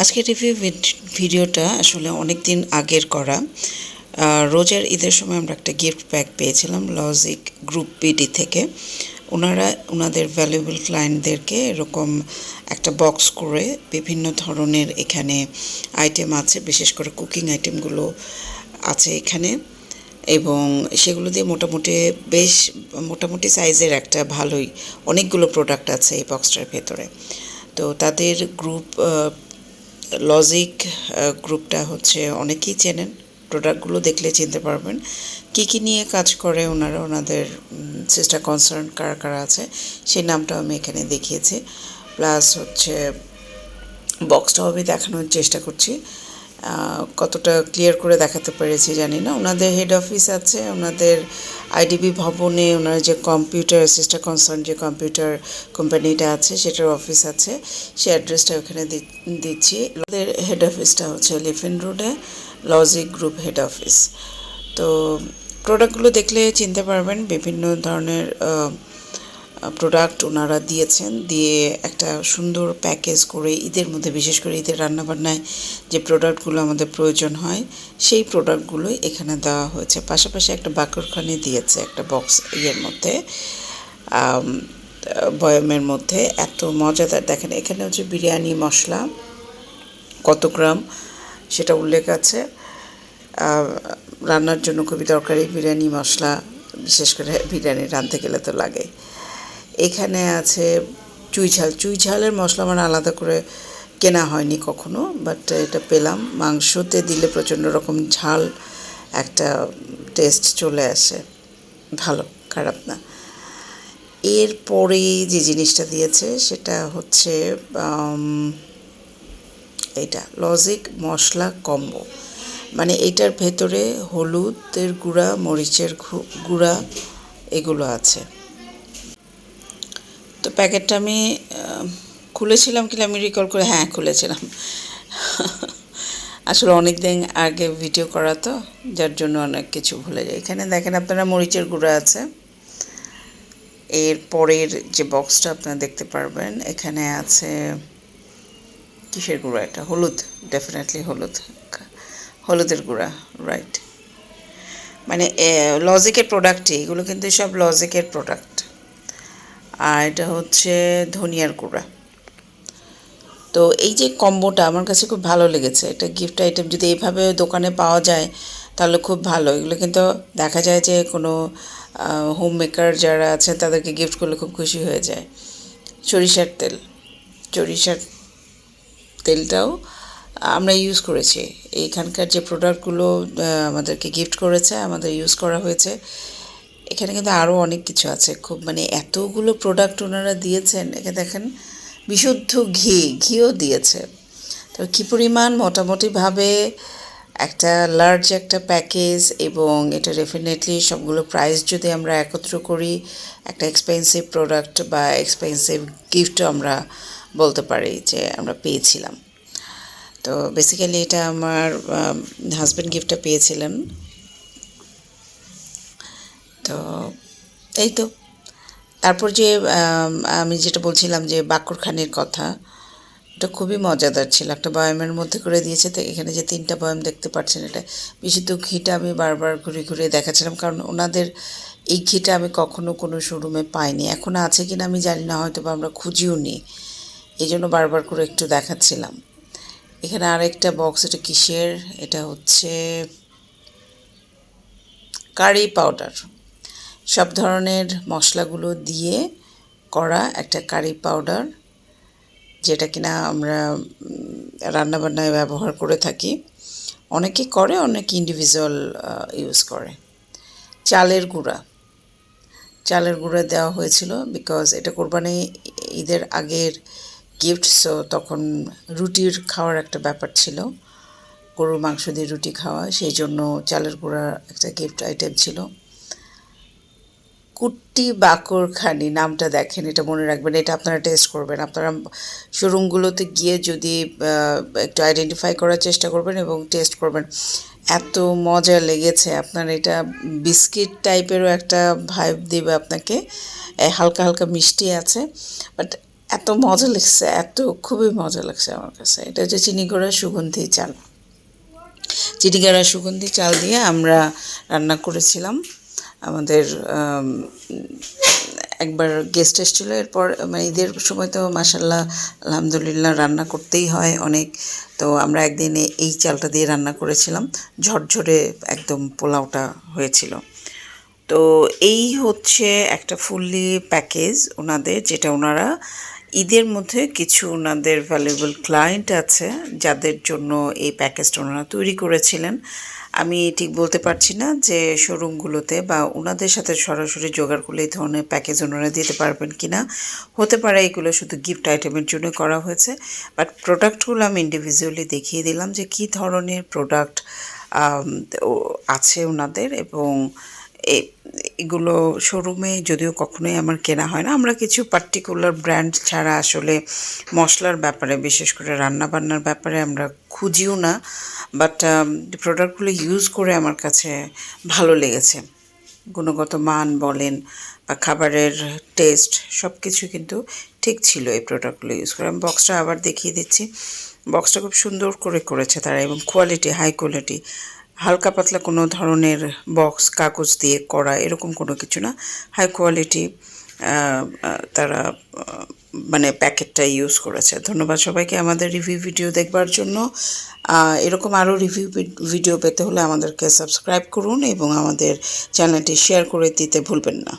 আজকের রিভিউ ভিডিওটা আসলে অনেক দিন আগের করা। রোজার ঈদের সময় আমরা একটা গিফট প্যাক পেয়েছিলাম লজিক গ্রুপ বিডি থেকে। ওনারা, ওনাদের ভ্যালুয়েবল ক্লায়েন্টদেরকে এরকম একটা বক্স করে বিভিন্ন ধরনের এখানে আইটেম আছে, বিশেষ করে কুকিং আইটেমগুলো আছে এখানে। এবং সেগুলো দিয়ে মোটামুটি বেশ, মোটামুটি সাইজের একটা ভালোই অনেকগুলো প্রোডাক্ট আছে এই বক্সটার ভেতরে। তো তাদের গ্রুপ লজিক গ্রুপটা হচ্ছে অনেকেই চেনেন। প্রোডাক্টগুলো দেখলে চিনতে পারবেন। কী কী নিয়ে কাজ করে ওনারা, ওনাদের সিস্টার কনসার্ন কারা কারা আছে, সেই নামটাও আমি এখানে দেখিয়েছি। প্লাস হচ্ছে বক্সটাও আমি দেখানোর চেষ্টা করছি। কতটা ক্লিয়ার করে দেখাতে পেরেছি জানি না। ওনাদের হেড অফিস আছে, ওনাদের আইডিবি ভবনে, ওনার যে কম্পিউটার সিস্টার কনসার্ন যে কম্পিউটার কোম্পানিটা আছে, সেটার অফিস আছে। সে অ্যাড্রেসটা ওখানে দিচ্ছি। ওদের হেড অফিসটা হচ্ছে লিফিন রোডে লজিক গ্রুপ হেড অফিস তো প্রোডাক্টগুলো দেখলে চিনতে পারবেন, বিভিন্ন ধরনের প্রোডাক্ট ওনারা দিয়েছেন, দিয়ে একটা সুন্দর প্যাকেজ করে ঈদের মধ্যে, বিশেষ করে ঈদের রান্নাবান্নায় যে প্রোডাক্টগুলো আমাদের প্রয়োজন হয়, সেই প্রোডাক্টগুলোই এখানে দেওয়া হয়েছে। পাশাপাশি একটা বাকরখানি দিয়েছে একটা বক্স ইয়ের মধ্যে বয়ামের মধ্যে। এত মজাদার। দেখেন, এখানে হচ্ছে বিরিয়ানি মশলা, কত গ্রাম, সেটা উল্লেখ আছে। রান্নার জন্য খুবই দরকারি বিরিয়ানি মশলা, বিশেষ করে বিরিয়ানি রাঁধতে গেলে তো লাগে। এখানে আছে চুই ঝাল। চুই ঝালের মশলা আমার আলাদা করে কেনা হয়নি কখনো বাট এটা পেলাম। মাংসতে দিলে প্রচণ্ড রকম ঝাল, একটা টেস্ট চলে আসে। ভালো, খারাপ না। এরপরে যে জিনিসটা দিয়েছে সেটা হচ্ছে এইটা লজিক মশলা কম্বো মানে এটার ভেতরে হলুদের গুঁড়া, মরিচের গুঁড়া এগুলো আছে। তো প্যাকেটটা আমি খুলেছিলাম কিনা আমি রিকল করে হ্যাঁ খুলেছিলাম। আসলে অনেক দিন আগে ভিডিও করা তো, যার জন্য অনেক কিছু ভুলে যায় এখানে দেখেন আপনারা মরিচের গুঁড়া আছে। এর পরের যে বক্সটা আপনারা দেখতে পারবেন, এখানে আছে কিসের গুঁড়া এটা? হলুদ ডেফিনেটলি হলুদ। হলুদের গুঁড়া রাইট মানে লজিকের প্রোডাক্টই এগুলো কিন্তু সব লজিকের প্রোডাক্ট আর এটা হচ্ছে ধনিয়ার গুঁড়া। তো এই যে কম্বোটা আমার কাছে খুব ভালো লেগেছে। এটা গিফট আইটেম যদি এইভাবে দোকানে পাওয়া যায়, তাহলে খুব ভালো। এগুলো কিন্তু দেখা যায় যে কোনো হোম মেকার যারা আছে তাদেরকে গিফট করলে খুব খুশি হয়ে যায়। সরিষার তেল। সরিষার তেলটাও আমরা ইউজ করেছি। এইখানকার যে প্রোডাক্টগুলো আমাদেরকে গিফট করেছে, আমাদের ইউজ করা হয়েছে। এখানে কিন্তু আরও অনেক কিছু আছে। খুব মানে এতগুলো প্রোডাক্ট ওনারা দিয়েছেন, এখানে দেখেন বিশুদ্ধ ঘি, ঘিও দিয়েছে। তো কী পরিমাণ মোটামুটিভাবে একটা লার্জ একটা প্যাকেজ এবং এটা ডেফিনেটলি সবগুলো প্রাইস যদি আমরা একত্র করি, একটা এক্সপেন্সিভ প্রোডাক্ট বা এক্সপেন্সিভ গিফটও আমরা বলতে পারি যে আমরা পেয়েছিলাম। তো বেসিক্যালি এটা আমার হাজব্যান্ড গিফটটা পেয়েছিলেন। তো, এই তো। তারপর যে, আমি যেটা বলছিলাম যে বাকরখানির কথা, এটা খুবই মজাদার ছিল। একটা বয়ামের মধ্যে করে দিয়েছে, তো এখানে যে তিনটা বয়াম দেখতে পাচ্ছেন, এটা বিশুদ্ধ ঘিটা আমি বারবার ঘুরে ঘুরে দেখাচ্ছিলাম, কারণ ওনাদের এই ঘিটা আমি কখনো কোনো শোরুমে পাইনি। এখন আছে কিনা আমি জানি না, হয়তো বা আমরা খুঁজিও নি। এই জন্য বারবার করে একটু দেখাচ্ছিলাম। এখানে আরেকটা বক্স, এটা কিসের? এটা হচ্ছে কারি পাউডার। সব ধরনের মশলাগুলো দিয়ে করা একটা কারি পাউডার, যেটা কিনা আমরা রান্নাবান্নায় ব্যবহার করে থাকি। অনেকে করে, অনেকে ইন্ডিভিজুয়াল ইউজ করে। চালের গুঁড়া। চালের গুঁড়া দেওয়া হয়েছিল বিকজ এটা কোরবানি ঈদের আগের গিফট সো তখন রুটির খাওয়ার একটা ব্যাপার ছিল। গরুর মাংস দিয়ে রুটি খাওয়া, সেই জন্য চালের গুঁড়া একটা গিফট আইটেম ছিল। কুট্টি বাকরখানি নামটা দেখেন, এটা মনে রাখবেন, এটা আপনারা টেস্ট করবেন। আপনারা শোরুমগুলোতে গিয়ে যদি একটু আইডেন্টিফাই করার চেষ্টা করবেন এবং টেস্ট করবেন। এত মজা লেগেছে, আপনার এটা বিস্কিট টাইপেরও একটা ভাইব দেবে আপনাকে হালকা হালকা মিষ্টি আছে বাট এত মজা লাগছে, এত খুবই মজা লাগছে আমার কাছে। এটা হচ্ছে চিনিগড়া সুগন্ধি চাল। চিনিগড়া সুগন্ধি চাল দিয়ে আমরা রান্না করেছিলাম। আমাদের একবার গেস্ট এসেছিল, এরপর মানে ঈদের সময় তো মাসাল্লাহ আলহামদুলিল্লাহ রান্না করতেই হয় অনেক। তো আমরা একদিন এই চালটা দিয়ে রান্না করেছিলাম, ঝরঝরে একদম পোলাওটা হয়েছিল। তো এই হচ্ছে একটা ফুললি প্যাকেজ ওনাদের, যেটা ওনারা ঈদের মধ্যে কিছু ওনাদের ভ্যালুয়েবল ক্লায়েন্ট আছে, যাদের জন্য এই প্যাকেজটা ওনারা তৈরি করেছিলেন। আমি ঠিক বলতে পারছি না যে শোরুমগুলোতে বা ওনাদের সাথে সরাসরি জোগাড় করলে এই ধরনের প্যাকেজ ওনারা দিতে পারবেন কি না হতে পারে এগুলো শুধু গিফট আইটেমের জন্য করা হয়েছে বাট প্রোডাক্টগুলো আমি ইন্ডিভিজুয়ালি দেখিয়ে দিলাম যে কী ধরনের প্রোডাক্ট আছে ওনাদের এবং এগুলো শোরুমে যদিও কখনোই আমার কেনা হয় না, আমরা কিছু পার্টিকুলার ব্র্যান্ড ছাড়া আসলে মশলার ব্যাপারে, বিশেষ করে রান্না বান্নার ব্যাপারে আমরা খুঁজিও না। বাট প্রোডাক্টগুলো ইউজ করে আমার কাছে ভালো লেগেছে। গুণগত মান বলেন বা খাবারের টেস্ট সব কিছু কিন্তু ঠিক ছিল এই প্রোডাক্টগুলো ইউজ করে। আমি বক্সটা আবার দেখিয়ে দিচ্ছি। বক্সটা খুব সুন্দর করে করেছে তারা এবং কোয়ালিটি হাই কোয়ালিটি হালকা পাতলা কোনো ধরনের বক্স কাগজ দিয়ে করা এরকম কোনো কিছু না। হাই কোয়ালিটি তারা মানে প্যাকেটটা ইউজ করেছে। ধন্যবাদ সবাইকে আমাদের রিভিউ ভিডিও দেখবার জন্য। এরকম আরও রিভিউ ভিডিও পেতে হলে আমাদেরকে সাবস্ক্রাইব করুন এবং আমাদের চ্যানেলটি শেয়ার করে দিতে ভুলবেন না।